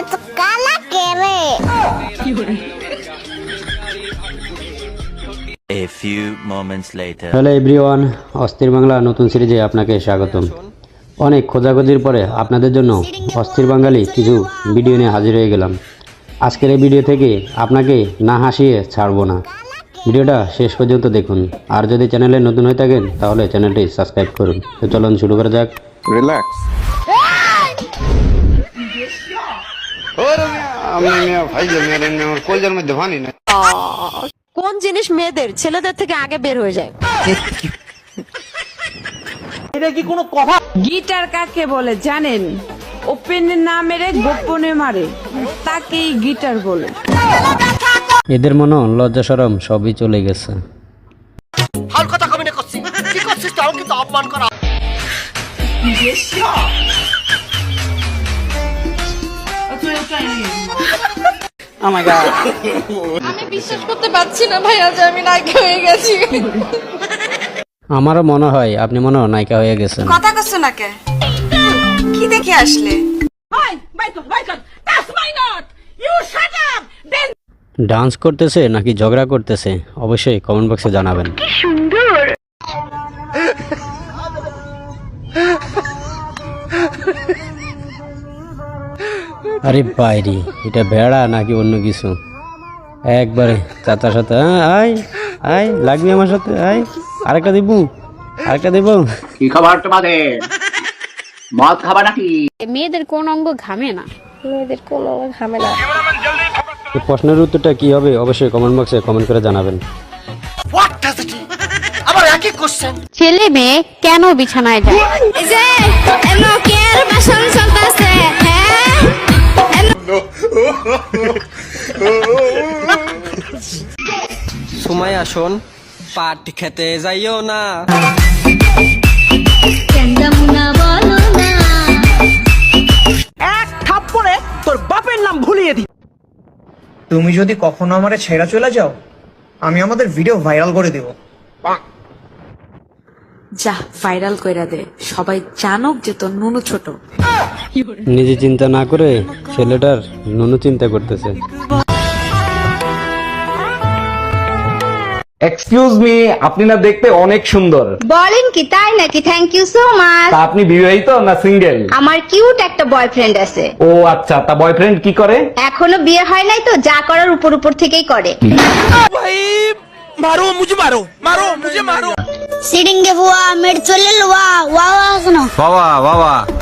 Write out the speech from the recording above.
এত কালা রে? A few moments later. Hello everyone অস্থির বাংলা নতুন সিরিজে আপনাকে স্বাগতম। অনেক খোঁজাখুঁজির পরে আপনাদের জন্য অস্থির বাঙালি কিছু ভিডিও নিয়ে হাজির হয়ে গেলাম। আজকের এই ভিডিও থেকে আপনাকে না হাসিয়ে ছাড়বো না। ভিডিওটা শেষ পর্যন্ত দেখুন। আর যদি চ্যানেলে নতুন হয়ে থাকেন তাহলে চ্যানেলটি সাবস্ক্রাইব করুন। তো চলুন শুরু করা যাক। রিল্যাক্স কোন জিনিস মেয়েদের ছেলেদের থেকে আগে বের হয়ে যায়? এটা কি কোনো কথা? গিটার কাকে বলে জানেন? ওপেনে না মেরে গোপনে মারে তাকেই গিটার বলে। এদের মনে লজ্জা সরম সবই চলে গেছে। আমি বিশ্বাস করতে পারছি না ভাইয়া যে আমি নায়িকা হয়ে গেছি। আমারও মনে হয় আপনি মনে হয় নায়িকা হয়ে গেছেন। কথা কচ্ছ না কে? কি দেখে আসলে? ডান্স করতেছে নাকি ঝগড়া করতেছে? অবশ্যই কমেন্ট বক্সে জানাবেন। আরে বাইরে এটা ভেড়া নাকি অন্য কিছু? একবারে চাচার সাথে হ্যাঁ, আয় আয় লাগবি আমার সাথে আয়। আরেকটা দিব আরেকটা দিব। কি খাবার তোমাদের? মদ খাবা নাকি? মেয়েদের কোন অঙ্গ ঘামে না। মেয়েদের কোনো ঘামে না। এই প্রশ্নের উত্তরটা কি হবে অবশ্যই কমেন্ট বক্সে কমেন্ট করে জানাবেন। ছেলে মেয়ে কেন বিছানায় যায়? সময় আসুন পাট খেতে যাইও না। চন্দমুনা বলো না এক থাপ্পড়ে তোর বাপের নাম ভুলিয়ে দি। তুমি যদি কখনো আমারে ছেড়া চলে যাও আমি আমাদের ভিডিও ভাইরাল করে দেব। যা ভাইরাল কইরা দে। সবাই জানুক যে তোর নুনু ছোট। নিজে চিন্তা না করে ছেলেটার নুনু চিন্তা করতেছে। এক্সকিউজ মি আপনি না দেখতে অনেক সুন্দর। বলেন কি তাই নাকি? থ্যাংক ইউ সো মাচ তা আপনি বিবাহিত না সিঙ্গেল আমার কিউট একটা বয়ফ্রেন্ড আছে। ও আচ্ছা তা বয়ফ্রেন্ড কি করে? এখনও বিয়ে হয় নাই তো যা করার উপর উপর থেকেই করে। মারো মুঝে মারো মারো মুঝে মারো। চলে লোয়া ওয়া ওয়া শোনো বাবা বাবা আর আর ভিডিও